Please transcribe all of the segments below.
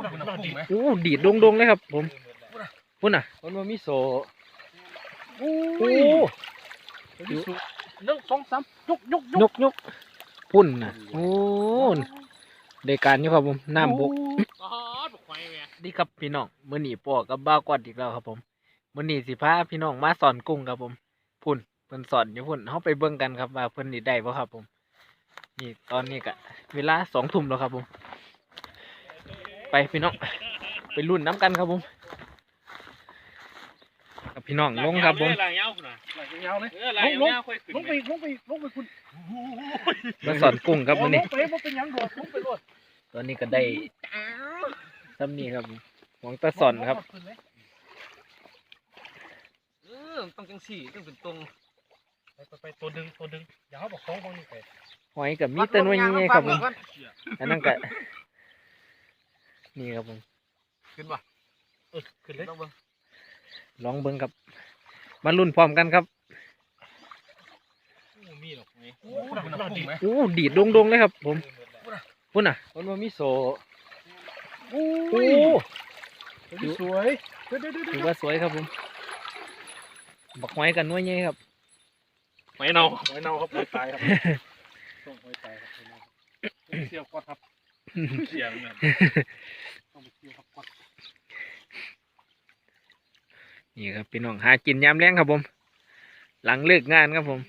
พูดอะไรพูดอะไรโอ้ดีดดงๆเลยครับ ผมพุ่นน่ะมันบ่มีโซโอ้หนึ่งสองสามยกยกยกยกพุ่นน่ะโอ้ได้การอยู่ครับผมน้ำบกอ๋อบอกไว้แม่ดีครับพี่น้องมื้อนี้ปอกับบ้าวกอดอีกแล้วครับผมมื้อนี้สิพาพี่น้องมาสอนกุ้งครับผม พุ่นเพิ่นสอนอยู่พุ่นเฮาไปเบิ่งกันครับว่าเพิ่นนี่ได้บ่ครับผม นี่ตอนนี้ก็เวลาสองทุ่มแล้วครับผม ไปพี่น้องไปรุ่นน้ำกันครับผมกับพี่น้องลงครับผมลายเงาคุณน่ะหลังยาวเลยเออลายเงาค่อยขึ้นลงไปลงไปลงไปคุณมาสอนกุ้งครับมื้อนี้ลงไปบ่เป็นหยังโดดลงไปโลดตอนนี้ก็ได้ซ้ำนี่ครับผมหวังตาสอนครับเออต้องจังสี่ต้องเป็นตรงไปไปตัวดึงตัวดึงอย่าเขาบอกสองคนนี่ไปหอยกับมีแตะนวยยังไงครับผมอันนั้นก็ นี่ครับผมขึ้นบ่เออขึ้นเลยต้องเบิ่งลองเบิ้งครับมาลุ้นพร้อมกันครับมีหรอกไงพูดอะไรพูดอะไรดีไหมโอ้ดีดดงๆเลยครับ ผมพุ่นน่ะมันบ่มีโซโอ้สวยเดี๋ยวถือว่าสวยครับผมบักหอยกันนวยยังครับไม่เนาหอยเน่าครับหอยตายครับต้องหอยตายครับหอยเน่าเที่ยวกอดครับ เสียงเนี่ยต้องไปเที่ยวครับกอดนี่ครับพี่น้องหากินยามแรงครับผม หลังเลิกงานครับผม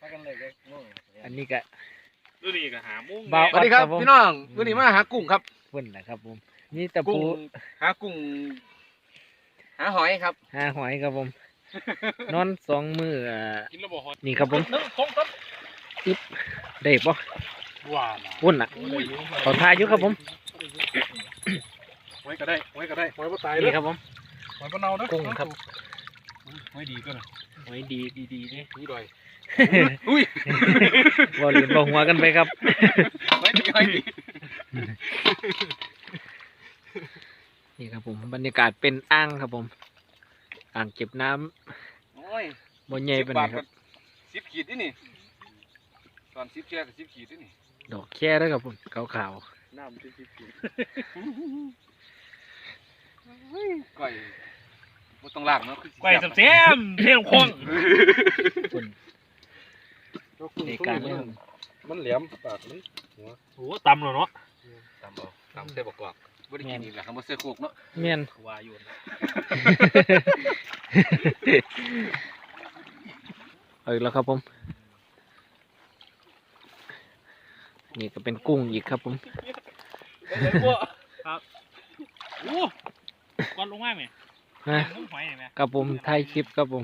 พากันเลยเลยโอ้ยอันนี้ก็ดูนี่ก็หามุ้งบ่าว สวัสดีครับครับผมพี่น้องวันนี้มาหากุ้งครับพุ่นนะครับผมนี่ตะกุ้ปูงหากุ้งหาหอยครับหาหอยครับผม นอนสองมืออ่ากินแล้วบอกฮอตนี่ครับผมหนึ่งสองสามได้ปะ ว้าพุ่นน่ะขอทายอยู่ครับผมหอยก็ได้หอยก็ได้หอยบ่ตายเลนี่ยครับผมหอยบ่เน่านะกุ้งครับหอยดีก็นะหอยดีดีดีนี่นี่ดอยอุ้ยบ่ลืมบ่หัวกันไปครับหอยดีหอยดีนี่ครับผมบรรยากาศเป็นอ่างครับผมอ่างเก็บน้ำโอ้ยบนใหญ่เป็นสิไงบาทครับสิบขีดนี่นี่ตอนสิบแค่กับสิบขีดนี่นี่ ดอกแค่แล้วครับผมขาวน้ำสิบขีดก่อยบ่ต้องล้างเนาะคือสิไก่สับเสียมเที่ยงคงๆคุณในการเล่นมันแหลมปากมันโอ้ตำเลยเนาะตำเอาตำใส่บักกอกบ่ได้กินนี่แหละคำว่าเสื้อโคกเนาะเมียนว่าอยู่นะเอาอีกแล้วครับผม นี่ก็เป็นกุ้งอีกครับผมครับโอ้ก้อนลงมาไหมฮะลงหอยเห็นไหมครับผมถ่ายคลิปครับผม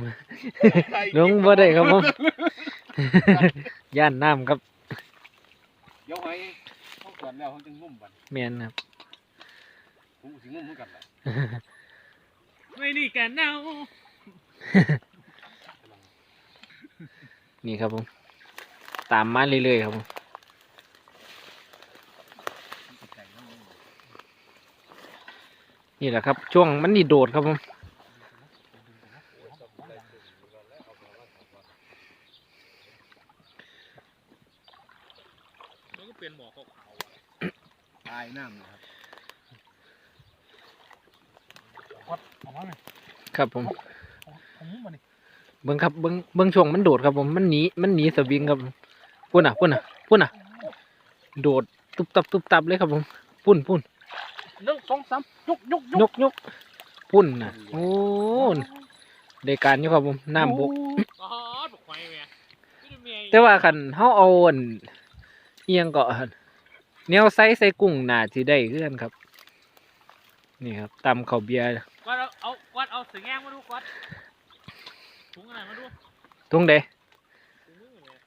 ลงบ่ได้ครับผมย่านน้ำครับเดี๋ยวหอยเขาก่อนแล้วเขาจึงงุ่มบัดเมียนครับผมก็สิงุ่มเหมือนกันแหละไม่นี่กันเน่านี่ครับผม ตามมาเรื่อยๆครับผม นี่แหละครับ ช่วงมันนี่โดดครับผมแล้วก็เป็นหมอขาวตายน้ำนะครับๆออกมาไหมครับผมผมมุ้งมานี่เบิ้งครับเบิ้งเบิ้งช่วงมันโดดครับผมมันหนีมันหนีสวิงครับพุ่นอะพุ่นอะพุ่นอะ โดดตุบตับตุบตับเลยครับผม พุ่นพุ่นหนึ่งสองสาม ยกยกยกยกพุ่นน่ะโอ้ได้การอยู่ครับผมน้ำบกอ๋อบอกหอยแม่ไม่ได้เมียแต่ว่าคันเฮาเอาอันเอียงก็แนวไซส์ใส่กุ้งน่าสิได้คือกันครับ นี่ครับตำข้าวเบียร์วัดเอาเอาวัดเอาเสือแง่มาดูวัดถุงอะไรมาดูตรงใดถุงมือเนี่ย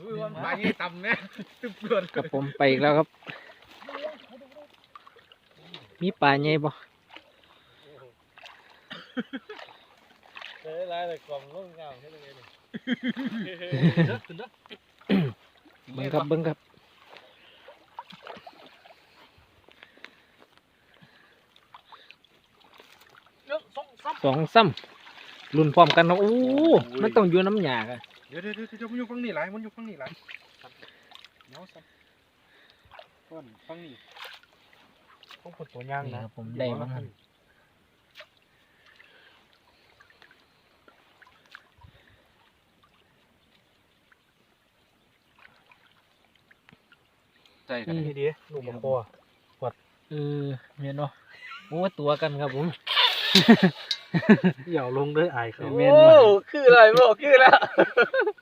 อุ้ยวันไปนี่ตำเนี่ยตึบเกินครับผมไปอีกแล้วครับ มีปลาใหญ่บ่เฮ้ยไรเลยกล่องร่มเงาใช่ไหมเนี่ยเด้อขึ้นเด้อเบิ่งครับเบิ่งครับหนึ่งสองสามสองซ้ำรุ่นพร้อมกันเนาะโอ้มันต้องอยู่น้ำหยากันเดี๋ยวเดี๋ยวเดี๋ยวมันอยู่ฝั่งนี้หลายมันอยู่ฝั่งนี้หลายเนาะซ้ำก้อนฝั่งนี้ ต้องกดตัวย่างนี่นะครับผมได้บ้างครับใจกันนี่ดีลูกมะคอเออเมียนเนาะโอ้ตัวกันครับผมอย่าลงด้วยอายเขาเมียนมาคืออะไรบ่คือแล้ว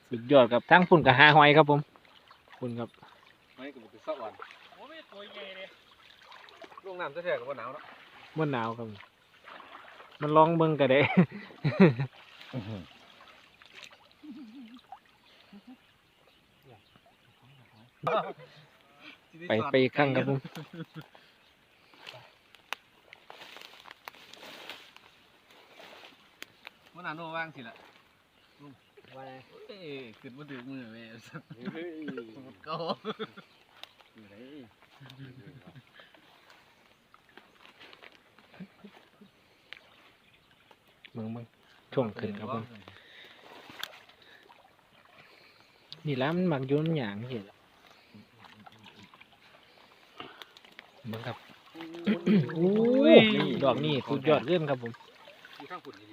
สุดยอดครับทั้งพุ่นกับหาหอยครับผมพุ่นครับ ไม่กับเป็นสักวันล งน้ำจะแท้กับว่าหนาวเนาะมันหนาวครับ มันลองเบิ่งก็ได้ ไปไปอีกครั้งครับผมว่าหนาวโน่ว่างสิละว่าเอ้ยขึ้นมาดึกมือเว้ยก็ เบิ่งเบิ่งช่วงขึ้นครับผมนี่แล้วมันหมักอยุ่น้ำหยางเห็นเบิ่งครับโอ้ยดอกนี่สุดยอดเลื่อนครับผมที่ข้างฝุ่นดี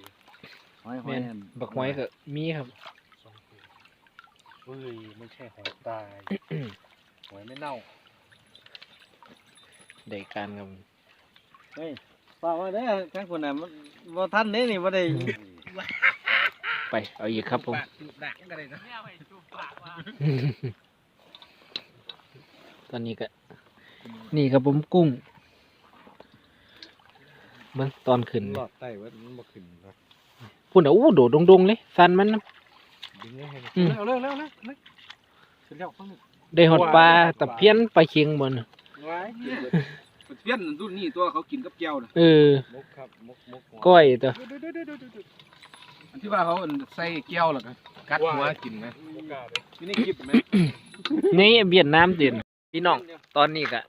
แม่นบักหอยก็มีครับเฮ้ยไม่ใช่หอยตายหอยไม่เน่าได้การครับผมเฮ้ย ฝากไว้เด้อข้างคนน่ะมันบ่ทันเด้นี่บ่ได้ไป เอาอีกครับผมดักกันเลยนะตอนนี้ก็ นี่ครับผมกุ้งเบิ่งตอนขึ้นหลอดไตว่ามันบ่ขึ้นครับพุ่นอะอู้โดดดงๆเลยสันมันนะดึงให้อืมเร็วเร็วเร็วเร็วขึ้นแล้วฟังได้หดปลาตะเพียนปลาเคียงบนไว้ เพี้ยนรุ่นนี้ตัวเขากินกับแก้วนะเออมุกครับมุกมุกก้อยตัวอันที่ว่าเขาใส่แก้วแล้วก็กัดหัวกินไหมนี่ในคลิปไหมนี่เวียดนามเด่นพี่น้องตอนนี้ก็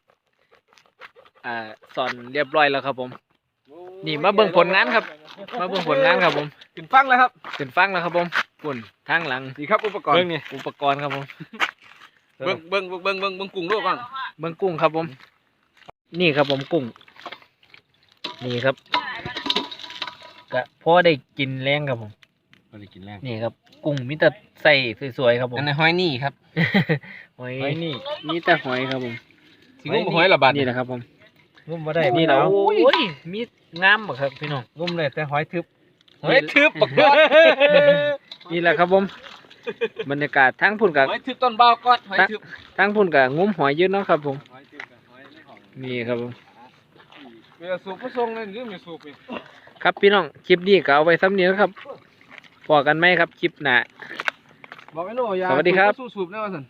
อ่าสอนเรียบร้อยแล้วครับผม นี่มาเบิ่งผลงานครับ มาเบิ่งผลงานครับผมขึ้นฟังแล้วครับขึ้นฟังแล้วครับผมปุ่นทางหลังนี่ครับอุปกรณ์เบิ่งนี่อุปกรณ์ครับผมเบิ้งเบิ้งเบิ้งเบิ้งเบิ้งกุ้งด้วยบ้างเบิ่งกุ้งครับผม นี่ครับผมกุ้ง นี่ครับก็พอได้กินแรงครับผมไม่ได้กินแรงนี่ครับ กุ้งมีแต่ใส่สวยๆครับผมอันนี้หอยนี่ครับ หอยนี่มีแต่หอยครับผมที่งมหอยละบาทนี่นะครับผมงุมบ่ได้นี่แล้นะวโอ้ยมีงามบ่ครับพี่น้องงุมเลยแต่หอยทึบหอยทึบปักยอดนี่แหละครับผมบรรยากาศทั้งพุ่นกับหอยทึบต้นเบาก้อนหอยทึบทั้งพุ่นกับงุ้มหอยเยอะเนาะครับผม นห้องนี่ครับผมเวลาสูบก็ส่งเลยหรือไม่สูบนี่ครับพี่น้องคลิปนี้ก็เอาไว้ซ้ำนี้นะครับพอกันไหมครับคลิปหน้าบอกไอ้โน่อย่าสวัสดีครับ สูบสูบแน่ว่าสัน